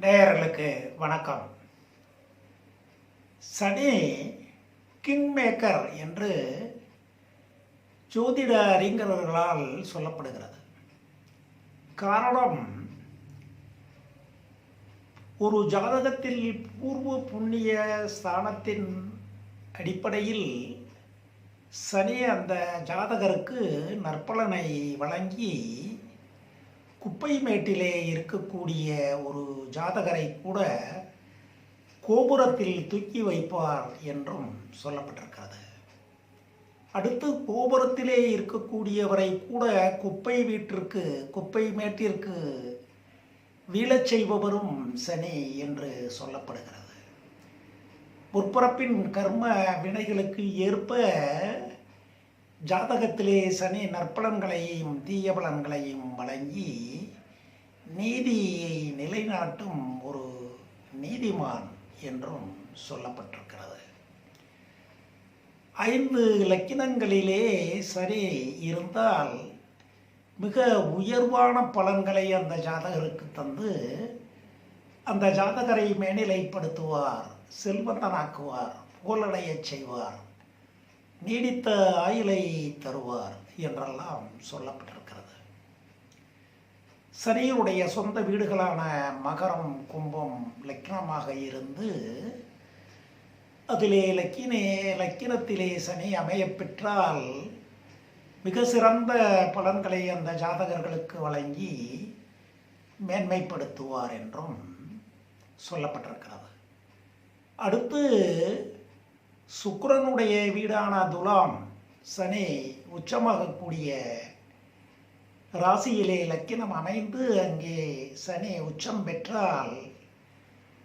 நேயர்களுக்கு வணக்கம். சனி king maker என்று ஜோதிட அறிஞர்களால் சொல்லப்படுகிறது. காரணம் ஒரு ஜாதகத்தில் பூர்வ புண்ணிய ஸ்தானத்தின் அடிப்படையில் சனி அந்த ஜாதகருக்கு நற்பலனை வழங்கி குப்பை மேட்டிலே இருக்கக்கூடிய ஒரு ஜாதகரை கூட கோபுரத்தில் தூக்கி வைப்பார் என்றும் சொல்லப்பட்டிருக்கிறது. அடுத்து கோபுரத்திலே இருக்கக்கூடியவரை கூட குப்பை வீட்டிற்கு குப்பை மேட்டிற்கு வீழச் செய்பவரும் சனி என்று சொல்லப்படுகிறது. முற்பரப்பின் கர்ம வினைகளுக்கு ஏற்ப ஜாதகத்திலே சனி நற்பலன்களையும் தீய பலன்களையும் வழங்கி நீதியை நிலைநாட்டும் ஒரு நீதிமான் என்றும் சொல்லப்பட்டிருக்கிறது. ஐந்து லக்கினங்களிலே சரி இருந்தால் மிக உயர்வான பலன்களை அந்த ஜாதகருக்கு தந்து அந்த ஜாதகரை மேனிலைப்படுத்துவார் செல்வந்தனாக்குவார் புகழடையச் செய்வார். நீடித்த ஆயுளை தருவார் என்றெல்லாம் சொல்லப்பட்டிருக்கிறது. சனியுடைய சொந்த வீடுகளான மகரம் கும்பம் லக்னமாக இருந்து அதிலே லக்கினே லக்கினத்திலே சனி அமையப் பெற்றால் மிக சிறந்த பலன்களை அந்த ஜாதகர்களுக்கு வழங்கி மேன்மைப்படுத்துவார் என்றும் சொல்லப்பட்டிருக்கிறது. அடுத்து சுக்கரனுடைய வீடான துலாம் சனி உச்சமாகக்கூடிய ராசியிலே லக்கினம் அமைந்து அங்கே சனி உச்சம் பெற்றால்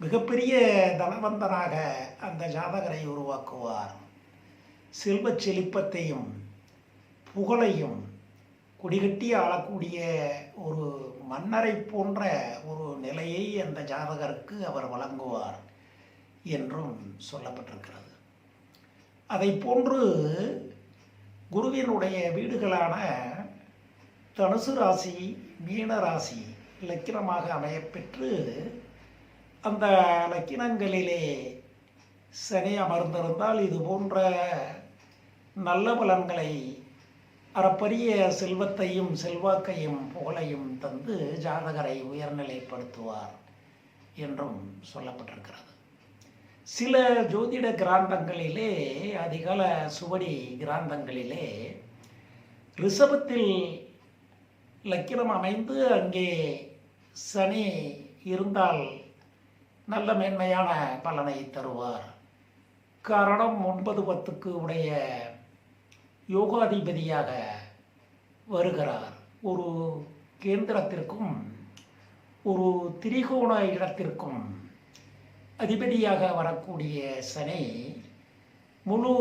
மிகப்பெரிய தனவந்தனாக அந்த ஜாதகரை உருவாக்குவார். செல்வச் செழிப்பத்தையும் புகழையும் குடிகட்டி ஆளக்கூடிய ஒரு மன்னரை போன்ற ஒரு நிலையை அந்த ஜாதகருக்கு அவர் வழங்குவார் என்றும் சொல்லப்பட்டிருக்கிறது. அதை போன்று குருவினுடைய வீடுகளான தனுசு ராசி மீன ராசி லக்கினமாக அமையப்பெற்று அந்த லக்கினங்களிலே சனி அமர்ந்திருந்தால் இது போன்ற நல்ல பலன்களை அறப்பரிய செல்வத்தையும் செல்வாக்கையும் புகழையும் தந்து ஜாதகரை உயர்நிலைப்படுத்துவார் என்றும் சொல்லப்பட்டிருக்கிறது. சில ஜோதிட கிராந்தங்களிலே அதிகால சுவடி கிராந்தங்களிலே ரிஷபத்தில் லக்கினம் அமைந்து அங்கே சனி இருந்தால் நல்ல மேன்மையான பலனை தருவார். காரணம் ஒன்பது பத்துக்கு உடைய யோகாதிபதியாக வருகிறார். ஒரு கேந்திரத்திற்கும் ஒரு திரிகோண இடத்திற்கும் அதிபதியாக வரக்கூடிய சனி முழு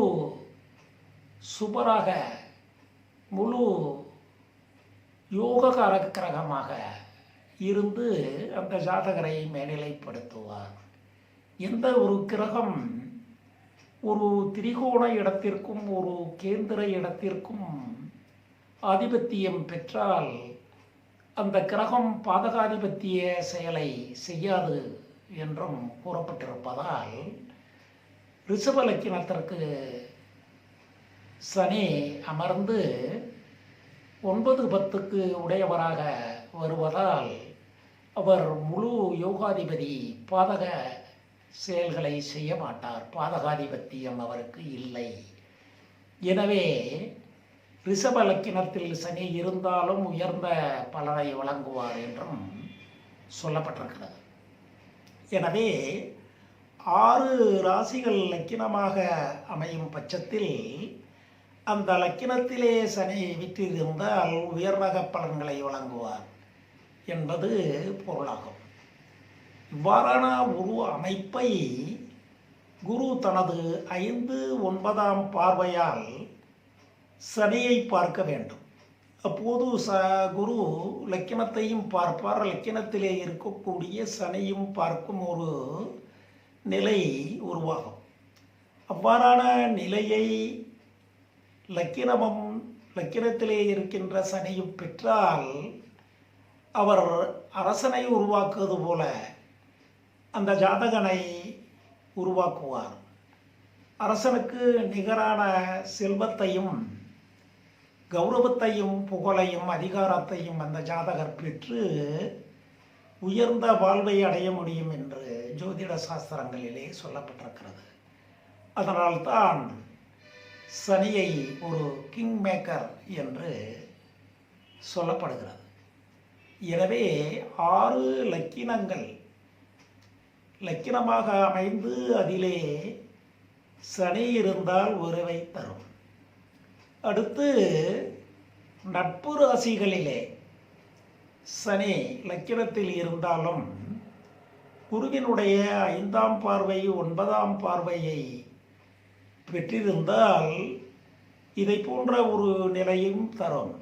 சுபராக முழு யோககார கிரகமாக இருந்து அந்த ஜாதகரை மேல்நிலைப்படுத்துவார் எந்த ஒரு கிரகம் ஒரு திரிகோண இடத்திற்கும் ஒரு கேந்திர இடத்திற்கும் ஆதிபத்தியம் பெற்றால் அந்த கிரகம் பாதகாதிபத்திய செயலை செய்யாது. என்றும் கூறப்பட்டிருப்பதால் ரிஷப லக்கினத்திற்கு சனி அமர்ந்து ஒன்பது பத்துக்கு உடையவராக வருவதால் அவர் முழு யோகாதிபதி பாதக செயல்களை செய்ய மாட்டார். பாதகாதிபத்தியம் அவருக்கு இல்லை. எனவே ரிஷப லக்கினத்தில் சனி இருந்தாலும் உயர்ந்த பலனை வழங்குவார் என்றும் சொல்லப்பட்டிருக்கிறது. எனவே ஆறு ராசிகள் லக்கினமாக அமையும் பட்சத்தில் அந்த லக்கினத்திலே சனி விற்றிருந்தால் உயர்ரக பலன்களை வழங்குவார் என்பது பொருளாகும். இவ்வாறான ஒரு அமைப்பை குரு தனது ஐந்து ஒன்பதாம் பார்வையால் சனியை பார்க்க வேண்டும். அப்போது ச குரு லக்கினத்தையும் பார்ப்பார். லக்கணத்திலே இருக்கக்கூடிய சனியும் பார்க்கும் ஒரு நிலை உருவாகும். அவ்வாறான நிலையை லக்கினமும் லக்கினத்திலே இருக்கின்ற சனியும் பெற்றால் அவர் அரசனை உருவாக்குவது போல அந்த ஜாதகனை உருவாக்குவார். அரசனுக்கு நிகரான செல்வத்தையும் கௌரவத்தையும் புகழையும் அதிகாரத்தையும் அந்த ஜாதகர் பெற்று உயர்ந்த வாழ்வை அடைய முடியும் என்று ஜோதிட சாஸ்திரங்களிலே சொல்லப்பட்டிருக்கிறது. அதனால்தான் சனியை ஒரு கிங் மேக்கர் என்று சொல்லப்படுகிறது. எனவே ஆறு லக்கினங்கள் லக்கினமாக அமைந்து அதிலே சனி இருந்தால் உறவை தரும். அடுத்து நட்பு ராசிகளிலே சனி லக்கினத்தில் இருந்தாலும் குருவினுடைய ஐந்தாம் பார்வை ஒன்பதாம் பார்வையை பெற்றிருந்தால் இதை போன்ற ஒரு நிலையும் தரும்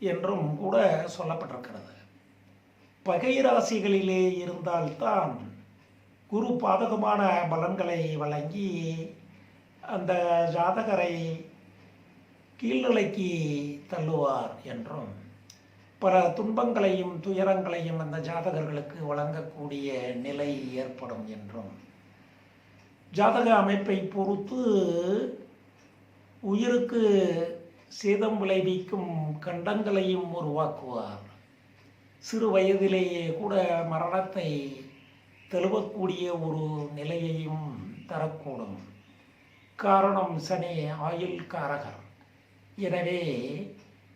என்றும் கூட சொல்லப்பட்டிருக்கிறது. பகை ராசிகளிலே இருந்தால்தான் குரு பாதகமான பலன்களை வழங்கி அந்த ஜாதகரை கீழ்நிலைக்கு தள்ளுவார் என்றும் பல துன்பங்களையும் துயரங்களையும் அந்த ஜாதகர்களுக்கு வழங்கக்கூடிய நிலை ஏற்படும் என்றும். ஜாதக அமைப்பை பொறுத்து உயிருக்கு சேதம் விளைவிக்கும் கண்டங்களையும் உருவாக்குவார். சிறு வயதிலேயே கூட மரணத்தை தழுவக்கூடிய ஒரு நிலையையும் தரக்கூடும். காரணம் சனி ஆயுள் காரகர் எனவே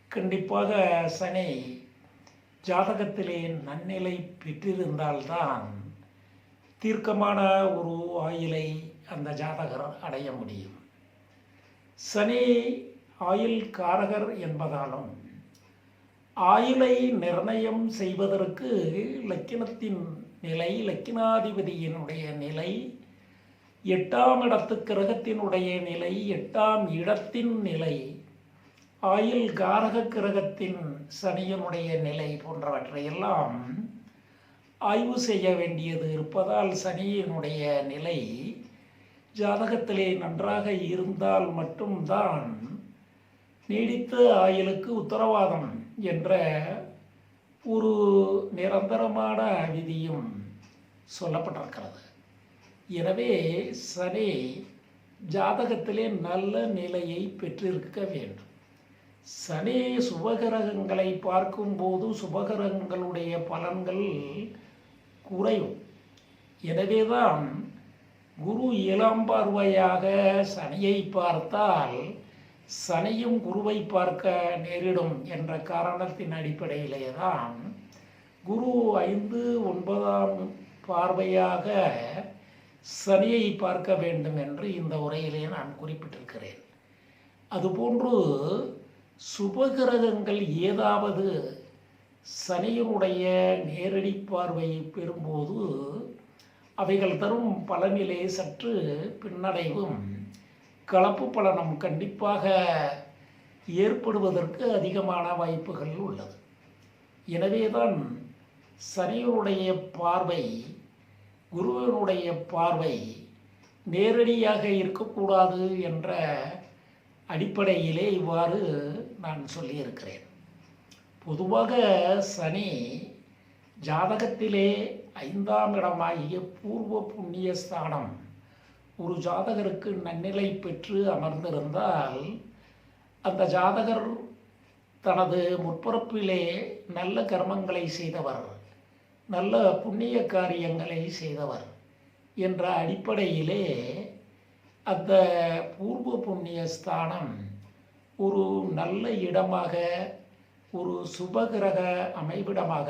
கண்டிப்பாக சனி ஜாதகத்திலே நன்னிலை பெற்றிருந்தால்தான் தீர்க்கமான ஒரு ஆயிலை அந்த ஜாதகர் அடைய முடியும். சனி ஆயுள் காரகர் என்பதாலும் ஆயுளை நிர்ணயம் செய்வதற்கு லக்கினத்தின் நிலை லக்கினாதிபதியினுடைய நிலை எட்டாம் இடத்து கிரகத்தினுடைய நிலை எட்டாம் இடத்தின் நிலை ஆயுள் காரக கிரகத்தின் சனியனுடைய நிலை போன்றவற்றையெல்லாம் ஆய்வு செய்ய வேண்டியது இருப்பதால் சனியினுடைய நிலை ஜாதகத்திலே நன்றாக இருந்தால் மட்டும்தான் நீடித்த ஆயுளுக்கு உத்தரவாதம் என்ற ஒரு நிரந்தரமான விதியும் சொல்லப்பட்டிருக்கிறது. எனவே சனி ஜாதகத்திலே நல்ல நிலையை பெற்றிருக்க வேண்டும். சனி சுபகிரகங்களை பார்க்கும்போது சுபகிரகங்களுடைய பலன்கள் குறையும். எனவேதான் குரு இளம் பார்வையாக சனியை பார்த்தால் சனியும் குருவை பார்க்க நேரிடும் என்ற காரணத்தின் அடிப்படையிலே தான் குரு ஐந்து ஒன்பதாம் பார்வையாக சனியை பார்க்க வேண்டும் என்று இந்த உரையிலே நான் குறிப்பிட்டிருக்கிறேன். அதுபோன்று சுபகிரகங்கள் ஏதாவது சனியினுடைய நேரடி பார்வையை பெறும்போது அவைகள் தரும் பலனிலே சற்று பின்னடைவும் கலப்பு பலனும் கண்டிப்பாக ஏற்படுவதற்கு அதிகமான வாய்ப்புகள் உள்ளது. எனவேதான் சனியனுடைய பார்வை குருவினுடைய பார்வை நேரடியாக இருக்கக்கூடாது என்ற அடிப்படையிலே இவ்வாறு நான் சொல்லியிருக்கிறேன். பொதுவாக சனி ஜாதகத்திலே ஐந்தாம் இடமாகிய பூர்வ புண்ணிய ஸ்தானம் ஒரு ஜாதகருக்கு நன்னிலை பெற்று அமர்ந்திருந்தால் அந்த ஜாதகர் தனது முற்பரப்பிலே நல்ல கர்மங்களை செய்தவர் நல்ல புண்ணிய காரியங்களை செய்தவர் என்ற அடிப்படையிலே அந்த பூர்வ புண்ணிய ஸ்தானம் ஒரு நல்ல இடமாக ஒரு சுபகிரக அமைவிடமாக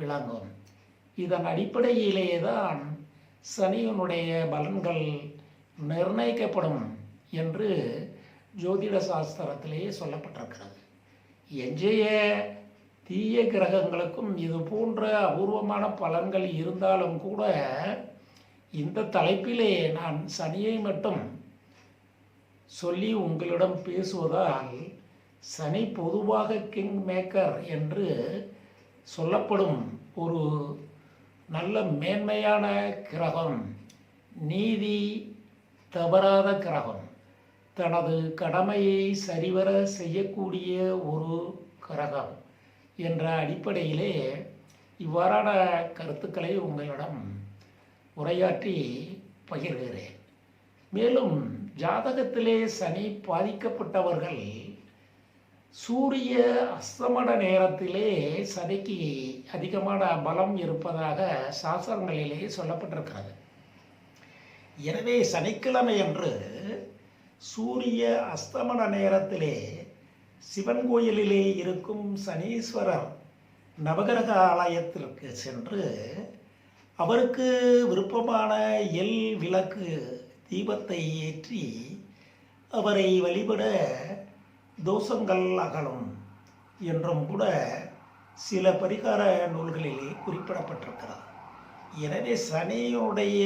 விளங்கும். இதன் அடிப்படையிலேயே தான் சனியனுடைய பலன்கள் நிர்ணயிக்கப்படும் என்று ஜோதிட சாஸ்திரத்திலேயே சொல்லப்பட்டிருக்கிறது. எஞ்சைய தீய கிரகங்களுக்கும் இது போன்ற அபூர்வமான பலன்கள் இருந்தாலும் கூட இந்த தலைப்பிலே நான் சனியை மட்டும் சொல்லி உங்களிடம் பேசுவதால் சனி பொதுவாக கிங் மேக்கர் என்று சொல்லப்படும் ஒரு நல்ல மேன்மையான கிரகம் நீதி தவறாத கிரகம் தனது கடமையை சரிவர செய்யக்கூடிய ஒரு கிரகம் என்ற அடிப்படையிலே இவ்வாறான கருத்துக்களை உங்களிடம் உரையாற்றி பகிர்கிறேன். மேலும் ஜாதகத்திலே சனி பாதிக்கப்பட்டவர்கள் சூரிய அஸ்தமன நேரத்திலே சனிக்கு அதிகமான பலம் இருப்பதாக சாஸ்திரங்களிலே சொல்லப்பட்டிருக்கிறது. எனவே சனிக்கிழமை அன்று சூரிய அஸ்தமன நேரத்திலே சிவன் கோயிலிலே இருக்கும் சனீஸ்வரர் நவகிரக ஆலயத்திற்கு சென்று அவருக்கு விருப்பமான எல் விளக்கு தீபத்தை ஏற்றி அவரை வழிபட தோஷங்கள் அகலும் என்றும் கூட சில பரிகார நூல்களிலே குறிப்பிடப்பட்டிருக்கிறது. எனவே சனியுடைய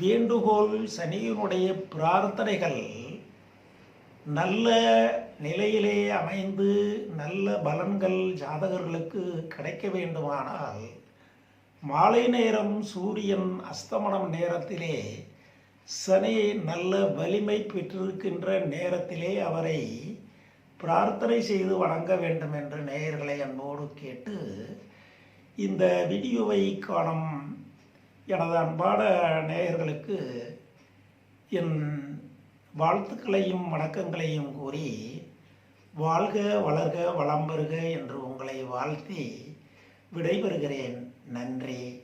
வேண்டுகோள் சனியினுடைய பிரார்த்தனைகள் நல்ல நிலையிலே அமைந்து நல்ல பலன்கள் ஜாதகர்களுக்கு கிடைக்க வேண்டுமானால் மாலை நேரம் சூரியன் அஸ்தமனம் நேரத்திலே சனி நல்ல வலிமை பெற்றிருக்கின்ற நேரத்திலே அவரை பிரார்த்தனை செய்து வணங்க வேண்டும் என்று நேயர்களை அன்போடு கேட்டு இந்த வீடியோவை காணும் எனது அன்பான நேயர்களுக்கு என் வாழ்த்துக்களையும் வணக்கங்களையும் கூறி வாழ்க வளர்க வளம் பெறுக என்று உங்களை வாழ்த்தி விடைபெறுகிறேன். நன்றி.